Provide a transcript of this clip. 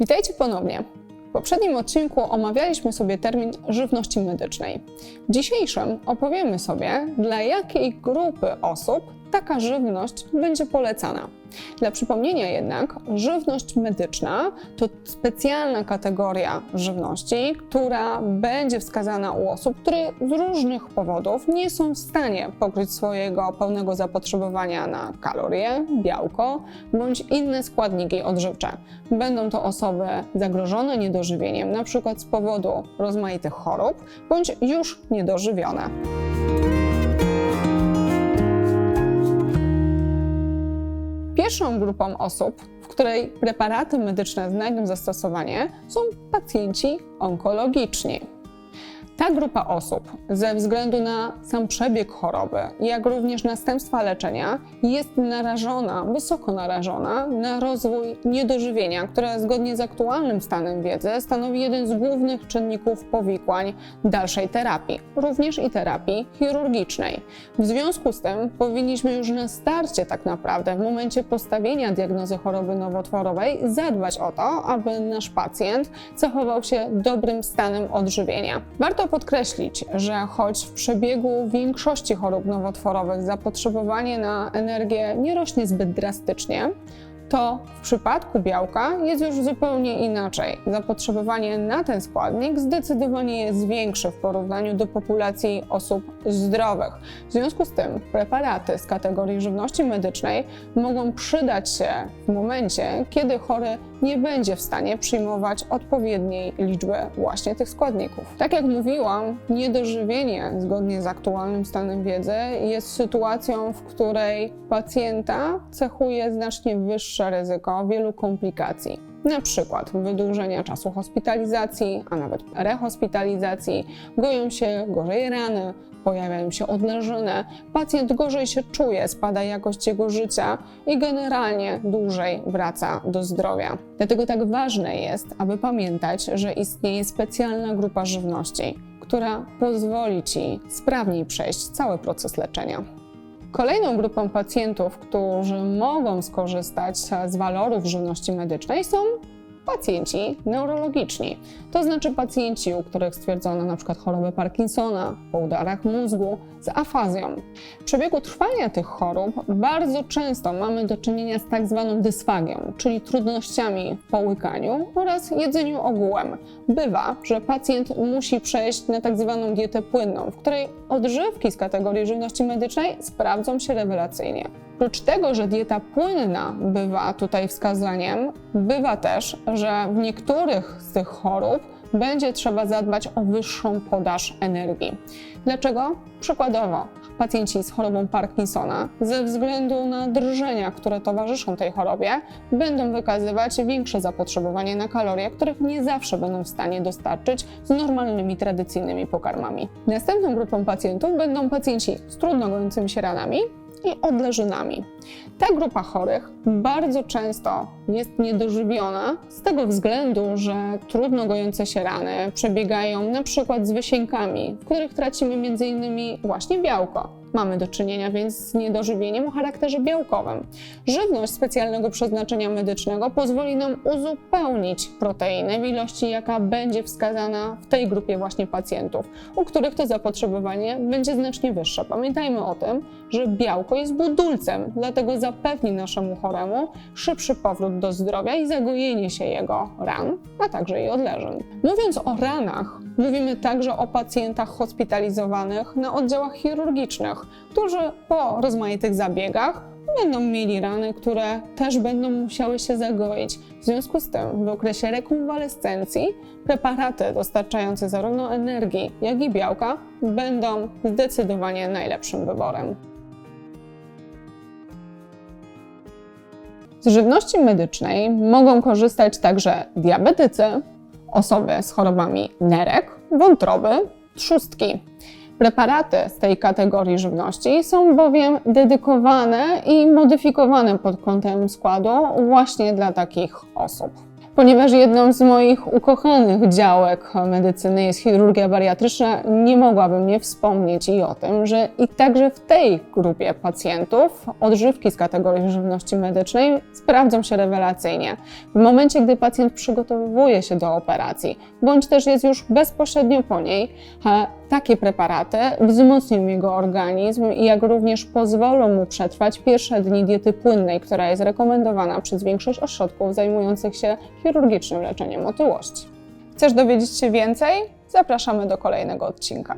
Witajcie ponownie. W poprzednim odcinku omawialiśmy sobie termin żywności medycznej. W dzisiejszym opowiemy sobie, dla jakiej grupy osób taka żywność będzie polecana. Dla przypomnienia jednak, żywność medyczna to specjalna kategoria żywności, która będzie wskazana u osób, które z różnych powodów nie są w stanie pokryć swojego pełnego zapotrzebowania na kalorie, białko bądź inne składniki odżywcze. Będą to osoby zagrożone niedożywieniem, np. z powodu rozmaitych chorób, bądź już niedożywione. Pierwszą grupą osób, w której preparaty medyczne znajdą zastosowanie, są pacjenci onkologiczni. Ta grupa osób, ze względu na sam przebieg choroby, jak również następstwa leczenia, jest narażona, wysoko narażona na rozwój niedożywienia, które zgodnie z aktualnym stanem wiedzy stanowi jeden z głównych czynników powikłań dalszej terapii, również i terapii chirurgicznej. W związku z tym powinniśmy już na starcie tak naprawdę, w momencie postawienia diagnozy choroby nowotworowej, zadbać o to, aby nasz pacjent zachował się dobrym stanem odżywienia. Warto podkreślić, że choć w przebiegu większości chorób nowotworowych zapotrzebowanie na energię nie rośnie zbyt drastycznie, to w przypadku białka jest już zupełnie inaczej. Zapotrzebowanie na ten składnik zdecydowanie jest większe w porównaniu do populacji osób zdrowych. W związku z tym preparaty z kategorii żywności medycznej mogą przydać się w momencie, kiedy chory nie będzie w stanie przyjmować odpowiedniej liczby właśnie tych składników. Tak jak mówiłam, niedożywienie zgodnie z aktualnym stanem wiedzy jest sytuacją, w której pacjenta cechuje znacznie wyższe ryzyko wielu komplikacji na przykład wydłużenia czasu hospitalizacji, a nawet rehospitalizacji, goją się gorzej rany, pojawiają się odleżyny, pacjent gorzej się czuje, spada jakość jego życia i generalnie dłużej wraca do zdrowia. Dlatego tak ważne jest, aby pamiętać, że istnieje specjalna grupa żywności, która pozwoli Ci sprawniej przejść cały proces leczenia. Kolejną grupą pacjentów, którzy mogą skorzystać z walorów żywności medycznej są pacjenci neurologiczni. To znaczy pacjenci, u których stwierdzono np. chorobę Parkinsona po udarach mózgu z afazją. W przebiegu trwania tych chorób bardzo często mamy do czynienia z tak zwaną dysfagią, czyli trudnościami w połykaniu oraz jedzeniu ogółem. Bywa, że pacjent musi przejść na tak zwaną dietę płynną, w której odżywki z kategorii żywności medycznej sprawdzą się rewelacyjnie. Oprócz tego, że dieta płynna bywa tutaj wskazaniem, bywa też, że w niektórych z tych chorób będzie trzeba zadbać o wyższą podaż energii. Dlaczego? Przykładowo, pacjenci z chorobą Parkinsona ze względu na drżenia, które towarzyszą tej chorobie, będą wykazywać większe zapotrzebowanie na kalorie, których nie zawsze będą w stanie dostarczyć z normalnymi, tradycyjnymi pokarmami. Następną grupą pacjentów będą pacjenci z trudno gojącymi się ranami, i odleżynami. Ta grupa chorych bardzo często jest niedożywiona z tego względu, że trudno gojące się rany przebiegają przykład z wysiękami, w których tracimy m.in. właśnie białko. Mamy do czynienia więc z niedożywieniem o charakterze białkowym. Żywność specjalnego przeznaczenia medycznego pozwoli nam uzupełnić proteiny w ilości, jaka będzie wskazana w tej grupie właśnie pacjentów, u których to zapotrzebowanie będzie znacznie wyższe. Pamiętajmy o tym, że białko jest budulcem, dlatego zapewni naszemu choremu szybszy powrót do zdrowia i zagojenie się jego ran, a także i odleżeń. Mówiąc o ranach, mówimy także o pacjentach hospitalizowanych na oddziałach chirurgicznych, którzy po rozmaitych zabiegach będą mieli rany, które też będą musiały się zagoić. W związku z tym w okresie rekonwalescencji preparaty dostarczające zarówno energii, jak i białka będą zdecydowanie najlepszym wyborem. Z żywności medycznej mogą korzystać także diabetycy, osoby z chorobami nerek, wątroby, trzustki. Preparaty z tej kategorii żywności są bowiem dedykowane i modyfikowane pod kątem składu właśnie dla takich osób. Ponieważ jedną z moich ukochanych działek medycyny jest chirurgia bariatryczna, nie mogłabym nie wspomnieć i o tym, że i także w tej grupie pacjentów odżywki z kategorii żywności medycznej sprawdzą się rewelacyjnie. W momencie, gdy pacjent przygotowuje się do operacji, bądź też jest już bezpośrednio po niej, e, takie preparaty wzmocnią jego organizm jak również pozwolą mu przetrwać pierwsze dni diety płynnej, która jest rekomendowana przez większość ośrodków zajmujących się chirurgicznym leczeniem otyłości. Chcesz dowiedzieć się więcej? Zapraszamy do kolejnego odcinka.